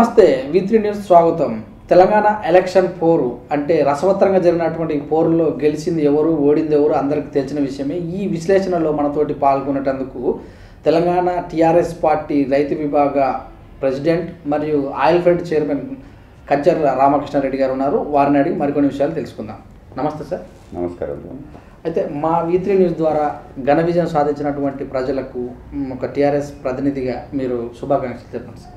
నమస్తే విత్రి న్యూస్ స్వాగతం. తెలంగాణ ఎలక్షన్ పోరు అంటే రసవత్తరంగా జరిగినటువంటి ఈ పోరులో గెలిచింది ఎవరు ఓడింది ఎవరు అందరికీ తెలిసిన విషయమే. ఈ విశ్లేషణలో మనతోటి పాల్గొనేటందుకు తెలంగాణ టీఆర్ఎస్ పార్టీ రైతు విభాగ ప్రెసిడెంట్ మరియు oil fed chairman Kachchar Ramakrishna Reddy garu ఉన్నారు. వారిని అడిగి మరికొన్ని విషయాలు తెలుసుకుందాం. నమస్తే సార్. నమస్కారం అయితే మా వీత్రి న్యూస్ ద్వారా ఘన విజయం సాధించినటువంటి ప్రజలకు ఒక టీఆర్ఎస్ ప్రతినిధిగా మీరు శుభాకాంక్షలు చెప్పండి సార్.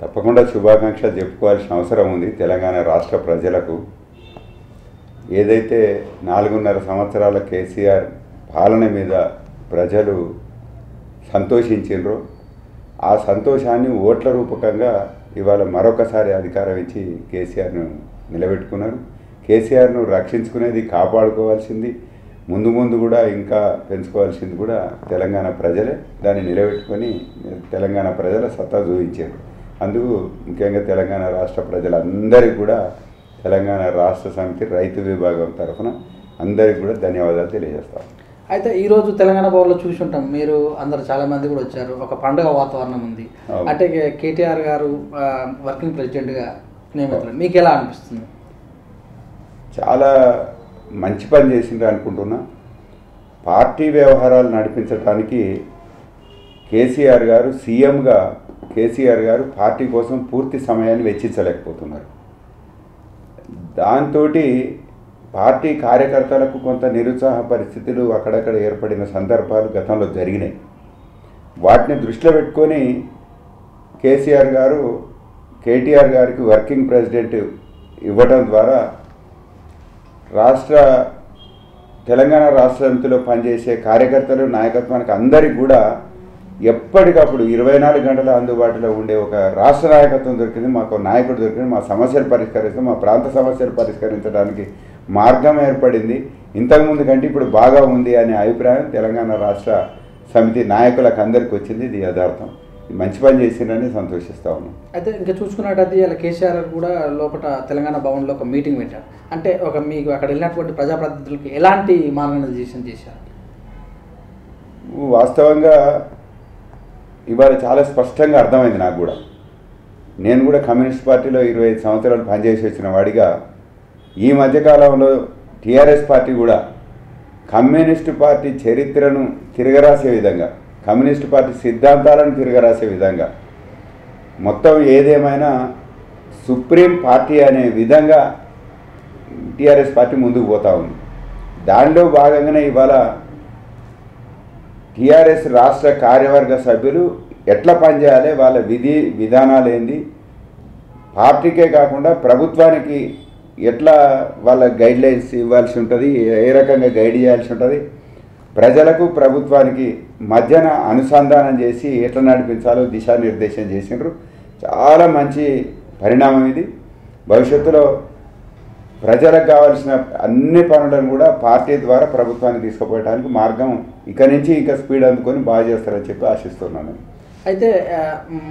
తప్పకుండా శుభాకాంక్షలు చెప్పుకోవాల్సిన అవసరం ఉంది తెలంగాణ రాష్ట్ర ప్రజలకు. ఏదైతే నాలుగున్నర సంవత్సరాల కేసీఆర్ పాలన మీద ప్రజలు సంతోషించిండ్రో ఆ సంతోషాన్ని ఓట్ల రూపకంగా ఇవాళ మరొకసారి అధికారం ఇచ్చి కేసీఆర్ను నిలబెట్టుకున్నారు. కేసీఆర్ను రక్షించుకునేది కాపాడుకోవాల్సింది ముందు ముందు కూడా ఇంకా పెంచుకోవాల్సింది కూడా తెలంగాణ ప్రజలే. దాన్ని నిలబెట్టుకొని తెలంగాణ ప్రజల సత్తా చూపించారు అందుకు ముఖ్యంగా తెలంగాణ రాష్ట్ర ప్రజలందరికీ కూడా తెలంగాణ రాష్ట్ర సమితి రైతు విభాగం తరఫున అందరికీ కూడా ధన్యవాదాలు తెలియజేస్తాం. అయితే ఈ రోజు తెలంగాణ భవన్లో చూసి ఉంటాం. మీరు అందరు చాలా మంది కూడా వచ్చారు. ఒక పండుగ వాతావరణం ఉంది. అంటే కేటీఆర్ గారు వర్కింగ్ ప్రెసిడెంట్గా నియమితులు. మీకు ఎలా అనిపిస్తుంది? చాలా మంచి పని చేసిండ్రు అనుకుంటున్నా. పార్టీ వ్యవహారాలు నడిపించడానికి కేసీఆర్ గారు సీఎంగా కేసీఆర్ గారు పార్టీ కోసం పూర్తి సమయాన్ని వెచ్చించలేకపోతున్నారు. దాంతో పార్టీ కార్యకర్తలకు కొంత నిరుత్సాహ పరిస్థితులు అక్కడక్కడ ఏర్పడిన సందర్భాలు గతంలో జరిగినాయి. వాటిని దృష్టిలో పెట్టుకొని కేసీఆర్ గారు కేటీఆర్ గారికి వర్కింగ్ ప్రెసిడెంట్ ఇవ్వడం ద్వారా రాష్ట్ర తెలంగాణ రాష్ట్ర సమితిలో పనిచేసే కార్యకర్తలు నాయకత్వానికి అందరికీ కూడా ఎప్పటికప్పుడు ఇరవై నాలుగు గంటల అందుబాటులో ఉండే ఒక రాష్ట్ర నాయకత్వం దొరికింది మాకు నాయకుడు దొరికింది మా సమస్యలు పరిష్కరిస్తాం మా ప్రాంత సమస్యలు పరిష్కరించడానికి మార్గం ఏర్పడింది. ఇంతకుముందు కంటే ఇప్పుడు బాగా ఉంది అనే అభిప్రాయం తెలంగాణ రాష్ట్ర సమితి నాయకులకు అందరికీ వచ్చింది. ఇది యథార్థం. మంచి పని చేసిందని సంతోషిస్తా ఉన్నాం. అయితే ఇంకా చూసుకున్నట్టయితే ఇలా కేసీఆర్ గారు కూడా లోపల తెలంగాణ భవన్లో ఒక మీటింగ్ పెట్టారు. అంటే ఒక మీకు అక్కడ వెళ్ళినటువంటి ప్రజాప్రతినిధులకి ఎలాంటి మార్గనిర్దేశం చేశారు? వాస్తవంగా ఇవాళ చాలా స్పష్టంగా అర్థమైంది నాకు కూడా. నేను కూడా కమ్యూనిస్ట్ పార్టీలో ఇరవై ఐదు సంవత్సరాలు పనిచేసి వచ్చిన వాడిగా ఈ మధ్యకాలంలో టీఆర్ఎస్ పార్టీ కూడా కమ్యూనిస్టు పార్టీ చరిత్రను తిరగరాసే విధంగా కమ్యూనిస్టు పార్టీ సిద్ధాంతాలను తిరగరాసే విధంగా మొత్తం ఏదేమైనా సుప్రీం పార్టీ అనే విధంగా టీఆర్ఎస్ పార్టీ ముందుకు పోతా ఉంది. దానిలో భాగంగానే ఇవాళ టీఆర్ఎస్ రాష్ట్ర కార్యవర్గ సభ్యులు ఎట్లా పనిచేయాలి? వాళ్ళ విధి విధానాలు ఏంది? పార్టీకే కాకుండా ప్రభుత్వానికి ఎట్లా వాళ్ళ గైడ్లైన్స్ ఇవ్వాల్సి ఉంటుంది? ఏ రకంగా గైడ్ చేయాల్సి ఉంటుంది? ప్రజలకు ప్రభుత్వానికి మధ్యన అనుసంధానం చేసి ఎట్లా నడిపించాలో దిశానిర్దేశం చేసిండ్రు. చాలా మంచి పరిణామం ఇది. భవిష్యత్తులో ప్రజలకు కావాల్సిన అన్ని పనులను కూడా పార్టీ ద్వారా ప్రభుత్వానికి తీసుకుపోయడానికి మార్గం ఇక నుంచి ఇక స్పీడ్ అందుకొని బాగా చేస్తారని చెప్పి ఆశిస్తున్నాను. అయితే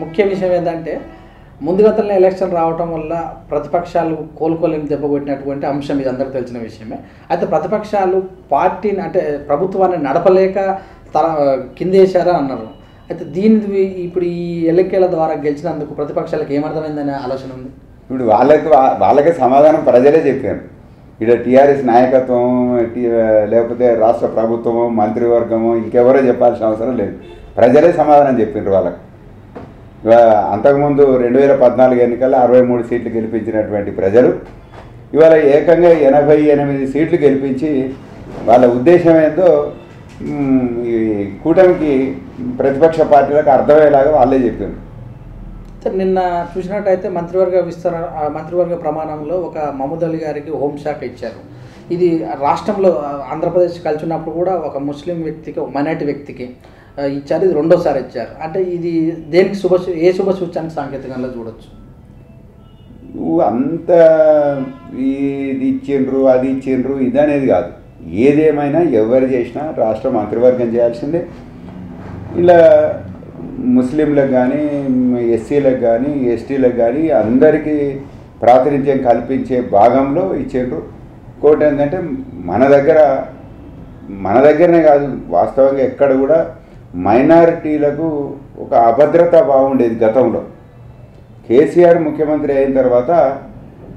ముఖ్య విషయం ఏంటంటే ముందుగతలనే ఎలక్షన్ రావటం వల్ల ప్రతిపక్షాలు కోలుకోలేని దెబ్బకొట్టినటువంటి అంశం ఇది అందరికీ తెలిసిన విషయమే. అయితే ప్రతిపక్షాలు పార్టీని అంటే ప్రభుత్వాన్ని నడపలేక తర కిందేశారా అన్నారు. అయితే దీని ఇప్పుడు ఈ ఎన్నికల ద్వారా గెలిచినందుకు ప్రతిపక్షాలకు ఏమర్థమైందనే ఆలోచన ఉంది? ఇప్పుడు వాళ్ళకి వాళ్ళకే సమాధానం ప్రజలే చెప్పారు. ఇక్కడ టీఆర్ఎస్ నాయకత్వం లేకపోతే రాష్ట్ర ప్రభుత్వము మంత్రివర్గము ఇంకెవరో చెప్పాల్సిన అవసరం లేదు. ప్రజలే సమాధానం చెప్పిండ్రు వాళ్ళకి. అంతకుముందు రెండు వేల పద్నాలుగు ఎన్నికల్లో అరవై మూడు సీట్లు గెలిపించినటువంటి ప్రజలు ఇవాళ ఏకంగా ఎనభై ఎనిమిది సీట్లు గెలిపించి వాళ్ళ ఉద్దేశం ఏందో ఈ కూటమికి ప్రతిపక్ష పార్టీలకు అర్థమయ్యేలాగా వాళ్ళే చెప్పారు నిన్న చూసినట్టయితే మంత్రివర్గ విస్తరణ మంత్రివర్గ ప్రమాణంలో ఒక మహమూద్ అలీ గారికి హోంశాఖ ఇచ్చారు. ఇది రాష్ట్రంలో ఆంధ్రప్రదేశ్ కలిసి ఉన్నప్పుడు కూడా ఒక ముస్లిం వ్యక్తికి ఒక మైనార్టీ వ్యక్తికి ఇచ్చారు. ఇది రెండోసారి ఇచ్చారు. అంటే ఇది దేనికి శుభ ఏ శుభ సూచన సాంకేతికంగా చూడొచ్చు. నువ్వు అంత ఇది ఇచ్చిండ్రు అది ఇచ్చిండ్రు ఇది అనేది కాదు. ఏదేమైనా ఎవరు చేసినా రాష్ట్ర మంత్రివర్గం చేయాల్సిందే. ఇలా ముస్లింలకు కానీ ఎస్సీలకు కానీ ఎస్టీలకు కానీ అందరికీ ప్రాతినిధ్యం కల్పించే భాగంలో ఇచ్చిండ్రు ఇంకోటి ఏంటంటే మన దగ్గర మన దగ్గరనే కాదు వాస్తవంగా ఎక్కడ కూడా మైనారిటీలకు ఒక అభద్రత బాగుండేది గతంలో. కేసీఆర్ ముఖ్యమంత్రి అయిన తర్వాత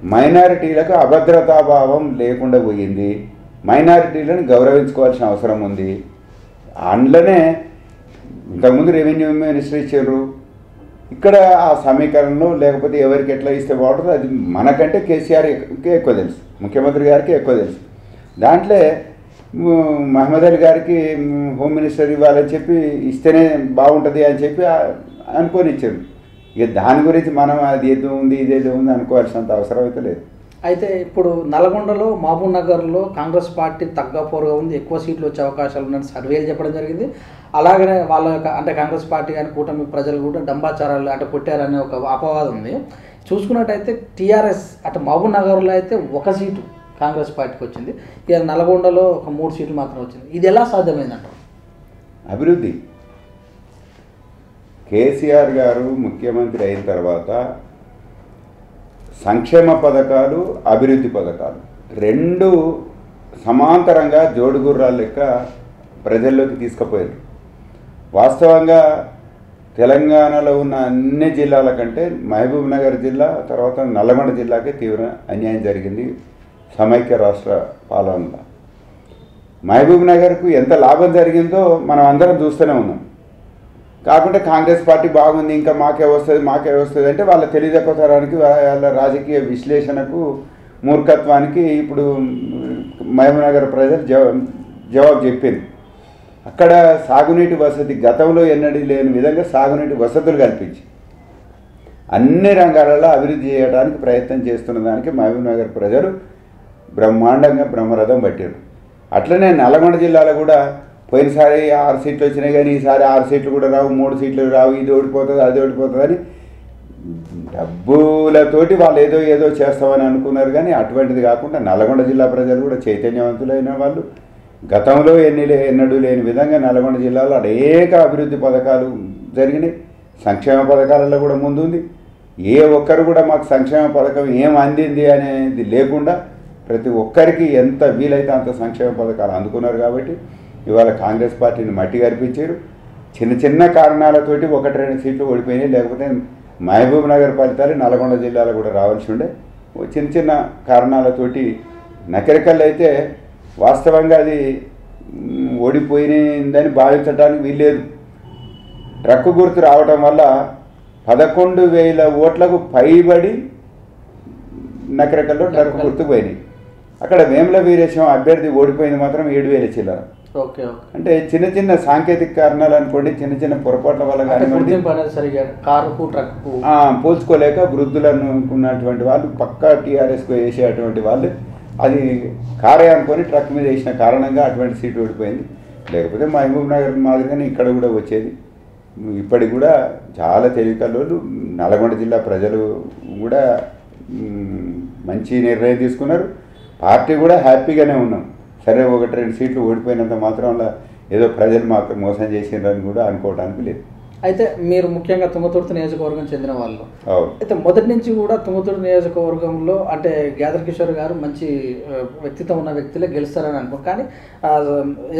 మైనారిటీలకు అభద్రతాభావం లేకుండా పోయింది. మైనారిటీలను గౌరవించుకోవాల్సిన అవసరం ఉంది. అందులోనే ఇంతకుముందు రెవెన్యూ మినిస్టర్ ఇచ్చారు. ఇక్కడ ఆ సమీకరణలో లేకపోతే ఎవరికి ఎట్లా ఇస్తే బాగుంటుందో అది మనకంటే కేసీఆర్కే ఎక్కువ తెలుసు. ముఖ్యమంత్రి గారికి ఎక్కువ తెలుసు. దాంట్లో మహమ్మద్ అలీ గారికి హోమ్ మినిస్టర్ ఇవ్వాలని చెప్పి ఇస్తేనే బాగుంటుంది అని చెప్పి అనుకొని ఇచ్చారు ఇక దాని గురించి మనం అది ఏదో ఉంది ఇదేదో ఉంది అనుకోవాల్సినంత అవసరం అయితే లేదు. అయితే ఇప్పుడు నల్గొండలో మహబూబ్ నగర్లో కాంగ్రెస్ పార్టీ తగ్గపోరుగా ఉంది. ఎక్కువ సీట్లు వచ్చే అవకాశాలు ఉన్నాయని సర్వేలు చెప్పడం జరిగింది. అలాగనే వాళ్ళ యొక్క అంటే కాంగ్రెస్ పార్టీ కానీ కూటమి ప్రజలు కూడా డంబాచారాలు అంటే కొట్టారనే ఒక అపవాదం ఉంది. చూసుకున్నట్టయితే టీఆర్ఎస్ అటు మహబూబ్ నగర్లో అయితే ఒక సీటు కాంగ్రెస్ పార్టీకి వచ్చింది. ఇక నల్గొండలో ఒక మూడు సీట్లు మాత్రం వచ్చింది. ఇది ఎలా సాధ్యమైందంటారు అభివృద్ధి. కేసీఆర్ గారు ముఖ్యమంత్రి అయిన తర్వాత సంక్షేమ పథకాలు అభివృద్ధి పథకాలు. రెండు సమాంతరంగా జోడుగుర్రాల లెక్క ప్రజల్లోకి తీసుకుపోయారు. వాస్తవంగా తెలంగాణలో ఉన్న అన్ని జిల్లాల కంటే మహబూబ్ నగర్ జిల్లా తర్వాత నల్లగొండ జిల్లాకే తీవ్ర అన్యాయం జరిగింది సమైక్య రాష్ట్ర పాలనలో. మహబూబ్ నగర్కు ఎంత లాభం జరిగిందో మనం అందరం చూస్తూనే ఉన్నాం. కాకుండా కాంగ్రెస్ పార్టీ బాగుంది ఇంకా మాకే వస్తుంది మాకే వస్తుంది అంటే వాళ్ళ తెలియజెప్పతరానికి వాళ్ళ రాజకీయ విశ్లేషణకు మూర్ఖత్వానికి ఇప్పుడు మహబూబ్నగర్ ప్రజలు జవా జవాబు చెప్పింది. అక్కడ సాగునీటి వసతి గతంలో ఎన్నడూ లేని విధంగా సాగునీటి వసతులు కల్పించి అన్ని రంగాలలో అభివృద్ధి చేయడానికి ప్రయత్నం చేస్తున్న దానికి మహబూబ్నగర్ ప్రజలు బ్రహ్మాండంగా బ్రహ్మరథం పట్టారు అట్లనే నల్గొండ జిల్లాలో కూడా పోయినసారి ఆరు సీట్లు వచ్చినాయి కానీ ఈసారి ఆరు సీట్లు కూడా రావు మూడు సీట్లు రావు ఇది ఓడిపోతుంది అది ఓడిపోతుంది అని డబ్బులతోటి వాళ్ళు ఏదో ఏదో చేస్తామని అనుకున్నారు కానీ అటువంటిది కాకుండా నల్గొండ జిల్లా ప్రజలు కూడా చైతన్యవంతులైన వాళ్ళు. గతంలో ఎన్ని లే- ఎన్నడూ లేని విధంగా నల్గొండ జిల్లాలో అనేక అభివృద్ధి పథకాలు జరిగినాయి. సంక్షేమ పథకాలలో కూడా ముందుంది. ఏ ఒక్కరు కూడా మాకు సంక్షేమ పథకం ఏం అందింది అనేది లేకుండా ప్రతి ఒక్కరికి ఎంత వీలైతే అంత సంక్షేమ పథకాలు అందుకున్నారు కాబట్టి ఇవాళ కాంగ్రెస్ పార్టీని మట్టి కనిపించారు చిన్న చిన్న కారణాలతోటి ఒకటి రెండు సీట్లు ఓడిపోయినాయి. లేకపోతే మహబూబ్ నగర్ ఫలితాలు నల్గొండ జిల్లాలో కూడా రావాల్సి ఉండే. చిన్న చిన్న కారణాలతోటి నకరికల్ అయితే వాస్తవంగా అది ఓడిపోయిందని భావించడానికి వీల్లేదు. ట్రక్కు గుర్తు రావటం వల్ల పదకొండు వేల ఓట్లకు పైబడి నకరకల్లో ట్రక్ గుర్తు పోయినాయి. అక్కడ వేముల వీరేశం అభ్యర్థి ఓడిపోయింది మాత్రం ఏడు వేల చిల్లర. Okay okay. అంటే చిన్న చిన్న సాంకేతిక కారణాలు అనుకోండి చిన్న చిన్న పొరపాట్ల వల్ల కానివ్వండి. ఆ, పోల్చుకోలేక వృద్ధులను అనుకున్నటువంటి వాళ్ళు పక్కా టీఆర్ఎస్కు వేసేటువంటి వాళ్ళు అది కారే అనుకొని ట్రక్ మీద వేసిన కారణంగా అటువంటి సీటు ఓడిపోయింది లేకపోతే మహబూబ్ నగర్ మాదిరిగానే ఇక్కడ కూడా వచ్చేది. ఇప్పటికి కూడా చాలా తెలివికల్లోళ్ళు నల్గొండ జిల్లా ప్రజలు కూడా మంచి నిర్ణయం తీసుకున్నారు. పార్టీ కూడా హ్యాపీగానే ఉన్నాం. సరే ఒకటి రెండు సీట్లు ఓడిపోయినంత మాత్రం ఏదో ప్రజలు మాకు మోసం చేసిండ్రని కూడా అనుకోవడానికి లేదు. అయితే మీరు ముఖ్యంగా తుంగతుర్తి నియోజకవర్గం చెందిన వాళ్ళు. అయితే మొదటి నుంచి కూడా తుంగతుర్తి నియోజకవర్గంలో అంటే గ్యాదర్ కిషోర్ గారు మంచి వ్యక్తిత్వం ఉన్న వ్యక్తులే గెలుస్తారని అనుకో కానీ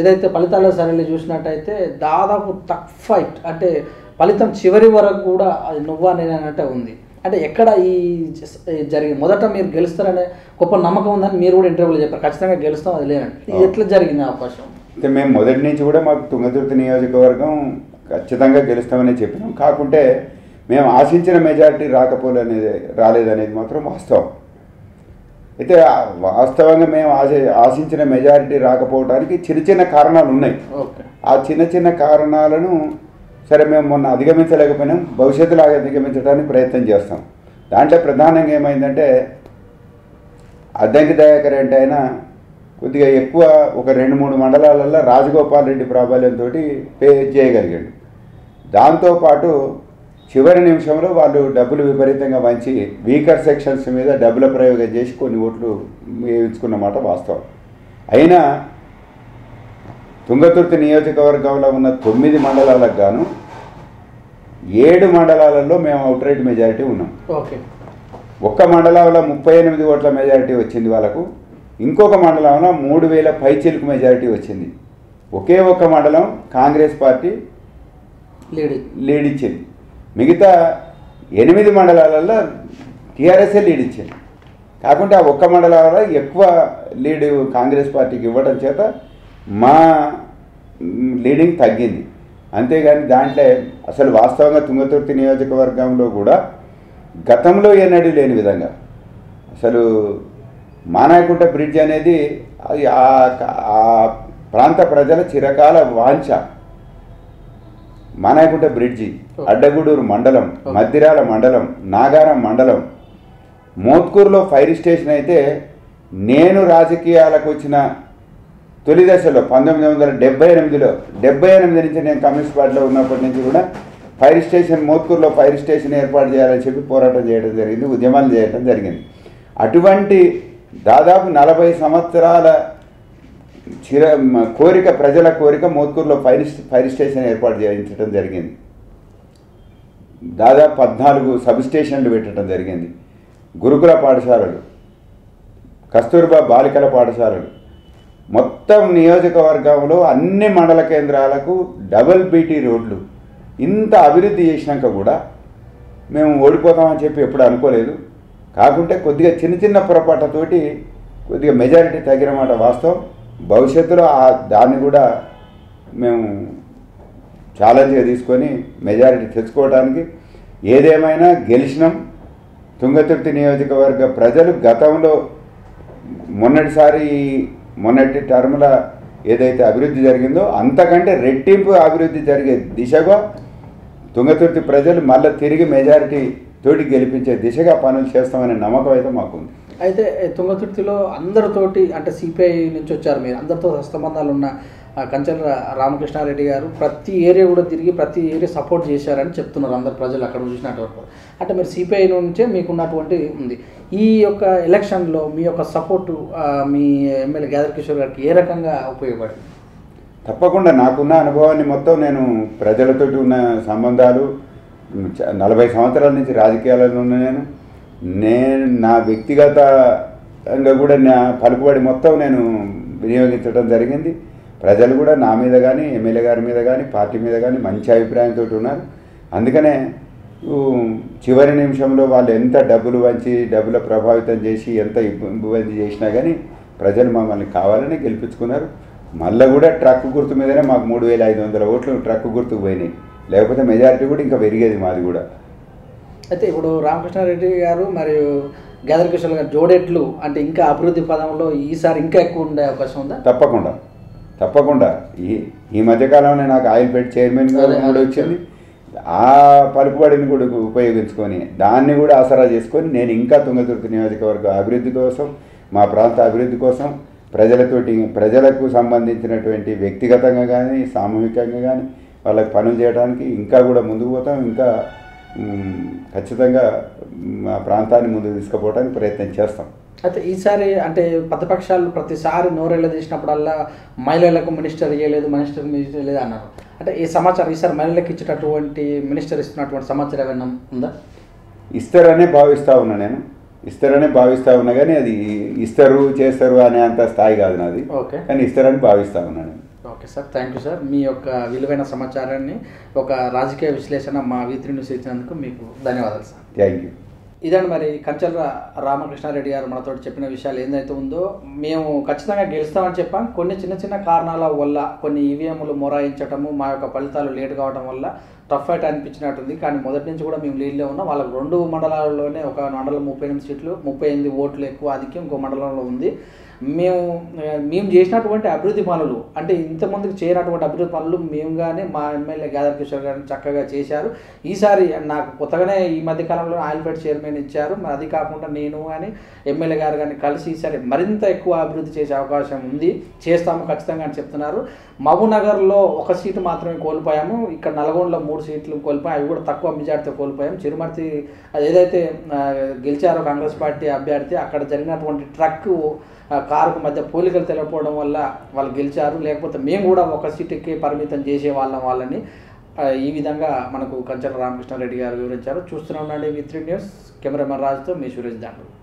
ఏదైతే ఫలితాల సరళి చూసినట్టయితే దాదాపు టఫ్ ఫైట్ అంటే ఫలితం చివరి వరకు కూడా అది నువ్వా నేనన్నట్టే ఉంది. అంటే ఎక్కడ ఈ జ- ఈ జరిగి మొదట మీరు గెలుస్తారనే గొప్ప నమ్మకం ఉందని మీరు కూడా ఇంటర్వ్యూలో చెప్పారు. ఖచ్చితంగా గెలుస్తాం అది లేనండి ఇది ఎట్లా జరిగింది అవకాశం? అయితే మేము మొదటి నుంచి కూడా మాకు తుంగతుర్తి నియోజకవర్గం ఖచ్చితంగా గెలుస్తామని చెప్పినాం. కాకుంటే మేము ఆశించిన మెజారిటీ రాకపోలేనేది రాలేదనేది మాత్రం వాస్తవం. అయితే వాస్తవంగా మేము ఆశ ఆశించిన మెజారిటీ రాకపోవడానికి చిన్న చిన్న కారణాలు ఉన్నాయి. ఆ చిన్న చిన్న కారణాలను సరే మేము మొన్న అధిగమించలేకపోయినాం. భవిష్యత్తులో అధిగమించడానికి ప్రయత్నం చేస్తాం. దాంట్లో ప్రధానంగా ఏమైందంటే అద్దంకి దయాకర్ అంటే ఆయన కొద్దిగా ఎక్కువ ఒక రెండు మూడు మండలాలలో రాజగోపాల్ రెడ్డి ప్రాబల్యంతో పే చేయగలిగాడు. దాంతోపాటు చివరి నిమిషంలో వాళ్ళు డబ్బులు విపరీతంగా వంచి వీకర్ సెక్షన్స్ మీద డబ్బుల ప్రయోగం చేసి కొన్ని ఓట్లు వేయించుకున్నమాట వాస్తవం. అయినా తుంగతుర్తి నియోజకవర్గంలో ఉన్న తొమ్మిది మండలాలకు గాను ఏడు మండలాలలో మేము అవుట్రైట్ మెజారిటీ ఉన్నాం. ఓకే. ఒక్క మండలంలో ముప్పై ఎనిమిది ఓట్ల మెజారిటీ వచ్చింది వాళ్ళకు. ఇంకొక మండలంలో మూడు వేల పైచిలుకు మెజారిటీ వచ్చింది. ఒకే ఒక్క మండలం కాంగ్రెస్ పార్టీ లేడీ లీడ్ ఇచ్చింది. మిగతా ఎనిమిది మండలాలలో టీఆర్ఎస్ఏ లీడ్ ఇచ్చింది. కాకుంటే ఆ ఒక్క మండలాలలో ఎక్కువ లీడ్ కాంగ్రెస్ పార్టీకి ఇవ్వడం చేత మా లీడింగ్ తగ్గింది. అంతేగాని దాంట్లో అసలు వాస్తవంగా తుంగతుర్తి నియోజకవర్గంలో కూడా గతంలో ఎన్నడూ లేని విధంగా. అసలు మానాయకుంట బ్రిడ్జ్ అనేది ఆ ప్రాంత ప్రజల చిరకాల వాంఛ. మానాయకుంట బ్రిడ్జి అడ్డగూడూరు మండలం మద్దిరాల మండలం నాగారం మండలం మోత్కూరులో ఫైర్ స్టేషన్ అయితే నేను రాజకీయాలకు వచ్చిన తొలి దశలో పంతొమ్మిది వందల డెబ్బై ఎనిమిదిలో డెబ్బై ఎనిమిది నుంచి నేను కమ్యూనిస్ట్ పార్టీలో ఉన్నప్పటి నుంచి కూడా ఫైర్ స్టేషన్ మోత్కూరులో ఫైర్ స్టేషన్ ఏర్పాటు చేయాలని చెప్పి పోరాటం చేయడం జరిగింది ఉద్యమాలు చేయడం జరిగింది. అటువంటి దాదాపు నలభై సంవత్సరాల చిర కోరిక ప్రజల కోరిక మోత్కూరులో ఫైర్ ఫైర్ స్టేషన్ ఏర్పాటు చేయించడం జరిగింది. దాదాపు పద్నాలుగు సబ్ స్టేషన్లు పెట్టడం జరిగింది. గురుకుల పాఠశాలలు కస్తూర్బా బాలికల పాఠశాలలు మొత్తం నియోజకవర్గంలో అన్ని మండల కేంద్రాలకు డబుల్ బీటీ రోడ్లు. ఇంత అభివృద్ధి చేసినాక కూడా మేము ఓడిపోతామని చెప్పి ఎప్పుడు అనుకోలేదు. కాకుంటే కొద్దిగా చిన్న చిన్న పొరపాట్లతోటి కొద్దిగా మెజారిటీ తగ్గిన మాట వాస్తవం. భవిష్యత్తులో ఆ దాన్ని కూడా మేము ఛాలెంజ్గా తీసుకొని మెజారిటీ తెచ్చుకోవడానికి ఏదేమైనా గెలిచినాం. తుంగతుర్తి నియోజకవర్గ ప్రజలు గతంలో మొన్నటిసారి మొన్నటి టర్ముల ఏదైతే అభివృద్ధి జరిగిందో అంతకంటే రెట్టింపు అభివృద్ధి జరిగే దిశగా తుంగతుర్తి ప్రజలు మళ్ళీ తిరిగి మెజారిటీ తోటి గెలిపించే దిశగా పనులు చేస్తామనే నమ్మకం అయితే మాకుంది. అయితే తుంగతుర్తిలో అందరితోటి అంటే సిపిఐ నుంచి వచ్చారు మీరు అందరితో సస్తంబంధాలు ఉన్న కంచెల రామకృష్ణారెడ్డి గారు ప్రతి ఏరియా కూడా తిరిగి ప్రతి ఏరియా సపోర్ట్ చేశారని చెప్తున్నారు అందరు ప్రజలు అక్కడ చూసినట్టు వరకు అంటే మీరు సిపిఐ నుంచే మీకున్నటువంటి ఉంది. ఈ యొక్క ఎలక్షన్లో మీ యొక్క సపోర్టు మీ ఎమ్మెల్యే గ్యాదర్ కిషోర్ గారికి ఏ రకంగా ఉపయోగపడింది? తప్పకుండా నాకున్న అనుభవాన్ని మొత్తం నేను ప్రజలతోటి ఉన్న సంబంధాలు నలభై సంవత్సరాల నుంచి రాజకీయాలలో ఉన్న నేను. నేను నా వ్యక్తిగతంగా కూడా నా పలుకుబడి మొత్తం నేను వినియోగించడం జరిగింది. ప్రజలు కూడా నా మీద కానీ ఎమ్మెల్యే గారి మీద కానీ పార్టీ మీద కానీ మంచి అభిప్రాయంతో ఉన్నారు. అందుకనే చివరి నిమిషంలో వాళ్ళు ఎంత డబ్బులు వంచి డబ్బుల ప్రభావితం చేసి ఎంత ఇబ్బంది చేసినా కానీ ప్రజలు మమ్మల్ని కావాలని గెలిపించుకున్నారు. మళ్ళీ కూడా ట్రక్ గుర్తు మీదనే మాకు మూడు వేల ఐదు వందల ఓట్లు ట్రక్ గుర్తుకు పోయినాయి. లేకపోతే మెజారిటీ కూడా ఇంకా పెరిగేది మాది కూడా. అయితే ఇప్పుడు రామకృష్ణారెడ్డి గారు మరియు గ్యాదర్ కిషోర్ గారు జోడెట్లు అంటే ఇంకా అభివృద్ధి పదంలో ఈసారి ఇంకా ఎక్కువ ఉండే అవకాశం ఉందా? తప్పకుండా. తప్పకుండా. ఈ ఈ మధ్యకాలంలో నాకు ఆయిల్ పెట్ చైర్మన్ అదే, కూడా. వచ్చింది. ఆ పలుకుబడిని కూడా ఉపయోగించుకొని దాన్ని కూడా ఆసరా చేసుకొని నేను ఇంకా తుంగతుర్తి నియోజకవర్గ అభివృద్ధి కోసం మా ప్రాంత అభివృద్ధి కోసం ప్రజలతోటి ప్రజలకు సంబంధించినటువంటి వ్యక్తిగతంగా కానీ సామూహికంగా కానీ వాళ్ళకి పనులు చేయడానికి ఇంకా కూడా ముందుకు పోతాం. ఇంకా ఖచ్చితంగా మా ప్రాంతాన్ని ముందుకు తీసుకుపోవడానికి ప్రయత్నం చేస్తాం. అయితే ఈసారి అంటే ప్రతిపక్షాలు ప్రతిసారి నోరెళ్ళ తీసినప్పుడల్లా మహిళలకు మినిస్టర్ ఇవ్వలేదు మినిస్టర్ మినిస్టర్ లేదు అన్నారు. అంటే ఈ సమాచారం ఈసారి మహిళలకు ఇచ్చేటటువంటి మినిస్టర్ ఇస్తున్నటువంటి సమాచారం ఏమైనా ఉందా? ఇస్తారనే భావిస్తా ఉన్నా నేను. ఇస్తారనే భావిస్తా ఉన్నా కానీ అది ఇస్తారు చేస్తారు అనే అంత స్థాయి కాదు నాది. ఓకే. కానీ ఇస్తారని భావిస్తా ఉన్నా నేను. Okay sir thank you sir. మీ యొక్క విలువైన సమాచారాన్ని ఒక రాజకీయ విశ్లేషణ మా వీత్రి న్యూస్ ఇచ్చినందుకు మీకు ధన్యవాదాలు సార్. Thank you. ఇదండి మరి కంచల రామకృష్ణారెడ్డి గారు మనతో చెప్పిన విషయాలు ఏదైతే ఉందో మేము ఖచ్చితంగా గెలుస్తామని చెప్పాం. కొన్ని చిన్న చిన్న కారణాల వల్ల కొన్ని ఈవీఎంలు మొరాయించటము మా యొక్క ఫలితాలు లేట్ కావడం వల్ల టఫ్ ఫైట్ అనిపించినట్టుంది. కానీ మొదటి నుంచి కూడా మేము లీడ్లో ఉన్నాం. వాళ్ళకు రెండు మండలాల్లోనే ఒక మండలం ముప్పై ఎనిమిది సీట్లు ముప్పై ఎనిమిది ఓట్లు ఎక్కువ ఆధిక్యం ఇంకో మండలంలో ఉంది. మేము మేము చేసినటువంటి అభివృద్ధి పనులు అంటే ఇంతమందికి చేయనటువంటి అభివృద్ధి పనులు మేముగానే మా ఎమ్మెల్యే గాదర్ కిషోర్ గారిని చక్కగా చేశారు. ఈసారి నాకు కొత్తగానే ఈ మధ్య కాలంలో ఆయిల్పేట్ చైర్మన్ ఇచ్చారు. మరి అది కాకుండా నేను కానీ ఎమ్మెల్యే గారు కానీ కలిసి ఈసారి మరింత ఎక్కువ అభివృద్ధి చేసే అవకాశం ఉంది. చేస్తాము ఖచ్చితంగా అని చెప్తున్నారు. మహబూబ్నగర్లో ఒక సీటు మాత్రమే కోల్పోయాము. ఇక్కడ నల్గొండలో మూడు సీట్లు కోల్పోయాం. అవి కూడా తక్కువ మెజార్టీతో కోల్పోయాం. చిరుమర్తి అది ఏదైతే గెలిచారో కాంగ్రెస్ పార్టీ అభ్యర్థి అక్కడ జరిగినటువంటి ట్రక్ కారుకు మధ్య పోలికలు తెలియకపోవడం వల్ల వాళ్ళు గెలిచారు. లేకపోతే మేము కూడా ఒక సీటుకి పరిమితం చేసే వాళ్ళం వాళ్ళని. ఈ విధంగా మనకు కంచల రామకృష్ణారెడ్డి గారు వివరించారు. చూస్తూనే ఉండండి విత్ న్యూస్. కెమెరామెన్ రాజుతో మీ సురేష్ దాండు